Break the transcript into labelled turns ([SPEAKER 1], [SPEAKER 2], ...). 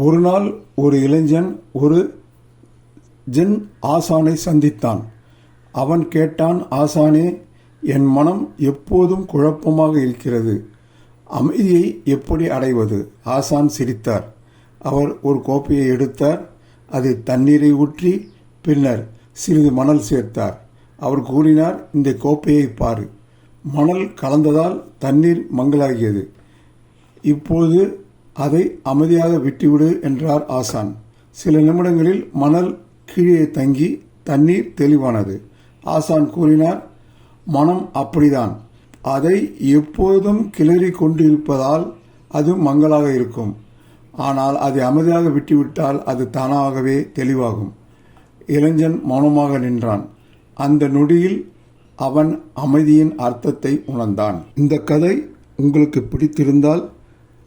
[SPEAKER 1] ஒரு நாள் ஒரு இளைஞன் ஒரு ஜின் ஆசானை சந்தித்தான். அவன் கேட்டான் ஆசானே என் மனம் எப்போதும் குழப்பமாக இருக்கிறது. அமைதியை எப்படி அடைவது? ஆசான் சிரித்தார். அவர் ஒரு கோப்பையை எடுத்தார். அதில் தண்ணீரை ஊற்றி பின்னர் சிறிது மணல் சேர்த்தார். அவர் கூறினார் இந்த கோப்பையை பாரு. மணல் கலந்ததால் தண்ணீர் மங்கலாகியது. இப்போது அதை அமைதியாக விட்டுவிடு என்றார் ஆசான். சில நிமிடங்களில் மணல் கீழே தங்கி தண்ணீர் தெளிவானது. ஆசான் கூறினார் மனம் அப்படிதான். அதை எப்போதும் கிளறி கொண்டிருப்பதால் அது மங்கலாக இருக்கும். ஆனால் அதை அமைதியாக விட்டுவிட்டால் அது தானாகவே தெளிவாகும். இளைஞன் மௌனமாக நின்றான். அந்த நொடியில் அவன் அமைதியின் அர்த்தத்தை உணர்ந்தான். இந்த கதை உங்களுக்கு பிடித்திருந்தால்